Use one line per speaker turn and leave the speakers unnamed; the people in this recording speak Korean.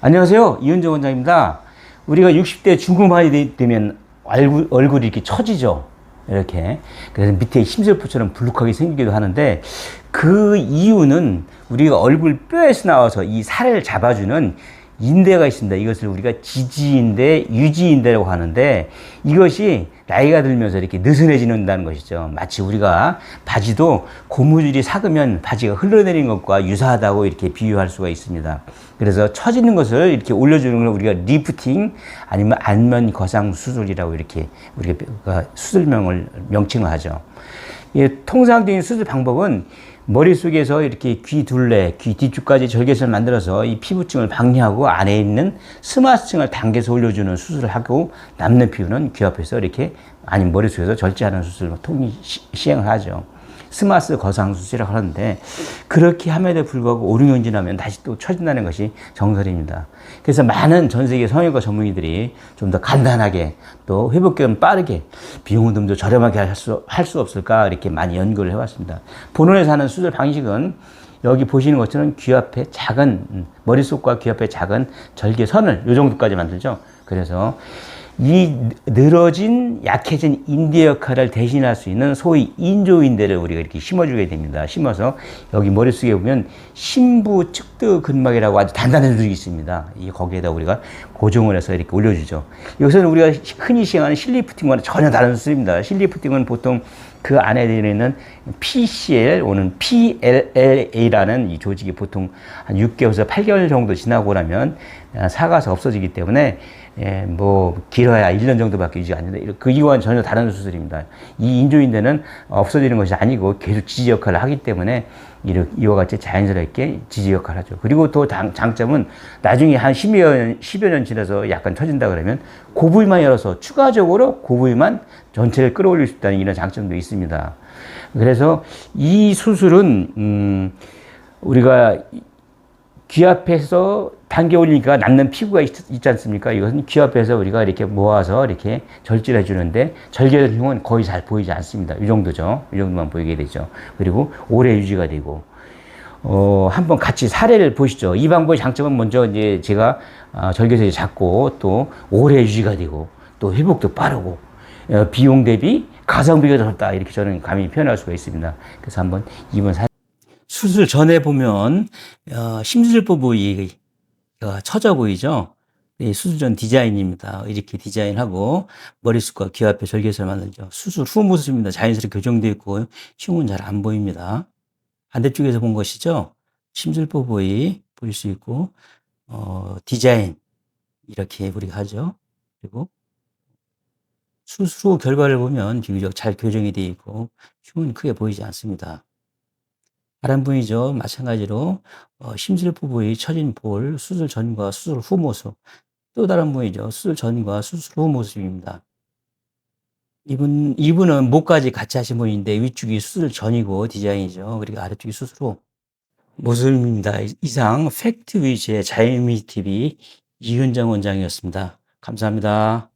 안녕하세요. 이은정 원장입니다. 우리가 60대 중후반이 되- 되면 얼굴, 얼굴이 이렇게 처지죠. 이렇게. 그래서 밑에 심술포처럼 불룩하게 생기기도 하는데 그 이유는 우리가 얼굴 뼈에서 나와서 이 살을 잡아주는 인대가 있습니다. 이것을 우리가 지지인대, 유지인대라고 하는데 이것이 나이가 들면서 이렇게 느슨해지는다는 것이죠. 마치 우리가 바지도 고무줄이 삭으면 바지가 흘러내리는 것과 유사하다고 이렇게 비유할 수가 있습니다. 그래서 처지는 것을 이렇게 올려주는 걸 우리가 리프팅 아니면 안면 거상 수술이라고 이렇게 우리가 수술명을 명칭을 하죠. 예, 통상적인 수술 방법은 머릿속에서 이렇게 귀 둘레, 귀 뒤쪽까지 절개선을 만들어서 이 피부층을 방해하고 안에 있는 스마스층을 당겨서 올려주는 수술을 하고 남는 피부는 귀 앞에서 이렇게 아니면 머릿속에서 절제하는 수술을 시- 시행을 하죠. 스마스 거상 수술이라고 하는데 그렇게 함에도 불구하고 5, 6년 지나면 다시 또 처진다는 것이 정설입니다. 그래서 많은 전 세계 성형외과 전문의들이 좀 더 간단하게 또 회복기간 빠르게 비용은 좀더 저렴하게 할 수 할 수 없을까 이렇게 많이 연구를 해왔습니다. 본원에서 하는 수술 방식은 여기 보시는 것처럼 귀 앞에 작은 음, 머릿속과 귀 앞에 작은 절개선을 이 정도까지 만들죠. 그래서 이 늘어진 약해진 인대 역할을 대신할 수 있는 소위 인조인대를 우리가 이렇게 심어주게 됩니다. 심어서 여기 머릿속에 보면 심부 측두 근막이라고 아주 단단한 조직이 있습니다. 이 거기에다 우리가 고정을 해서 이렇게 올려주죠. 여기서는 우리가 흔히 시행하는 실리프팅과는 전혀 다른 수술입니다. 실리프팅은 보통 그 안에 들어있는 PCL, 오는 PLLA라는 이 조직이 보통 한 6개월에서 8개월 정도 지나고 나면 아, 사가서 없어지기 때문에 예, 뭐 길어야 1년 정도밖에 유지가 안 됩니다. 그 이와는 전혀 다른 수술입니다. 이 인조인대는 없어지는 것이 아니고 계속 지지 역할을 하기 때문에 이와 같이 자연스럽게 지지 역할을 하죠. 그리고 또 장, 장점은 나중에 한 10여 년, 10여 년 지나서 약간 터진다 그러면 그 부위만 열어서 추가적으로 그 부위만 전체를 끌어올릴 수 있다는 이런 장점도 있습니다. 그래서 이 수술은 음, 우리가 귀 앞에서 당겨 올리니까 남는 피부가 있, 지 않습니까? 이것은 귀 앞에서 우리가 이렇게 모아서 이렇게 절제를 해주는데 절개된 흉은 거의 잘 보이지 않습니다. 이 정도죠. 이 정도만 보이게 되죠. 그리고 오래 유지가 되고, 어, 한번 같이 사례를 보시죠. 이 방법의 장점은 먼저 이제 제가 아, 절개선이 작고 또 오래 유지가 되고 또 회복도 빠르고 어, 비용 대비 가성비가 적다 이렇게 저는 감히 표현할 수가 있습니다. 그래서 한번 이번 사 수술 전에 보면 어, 심술부 부위 어, 처져 보이죠? 네, 수술 전 디자인입니다. 이렇게 디자인하고 머릿속과 귀 앞에 절개선을 만들죠. 수술 후 모습입니다. 자연스럽게 교정되어 있고 흉은 잘 안 보입니다. 반대쪽에서 본 것이죠. 심술부 부위 보일 수 있고 어, 디자인 이렇게 우리가 하죠. 그리고 수술 후 결과를 보면 비교적 잘 교정이 되어 있고 흉은 크게 보이지 않습니다. 다른 부위죠. 마찬가지로 어, 심술부 부위 처진 볼 수술 전과 수술 후 모습 또 다른 부위죠. 수술 전과 수술 후 모습입니다. 이분 이분은 목까지 같이 하신 분인데 위쪽이 수술 전이고 디자인이죠. 그리고 아래쪽이 수술 후 모습입니다. 이상 팩트 위주의 자유미 TV 이윤정 원장이었습니다. 감사합니다.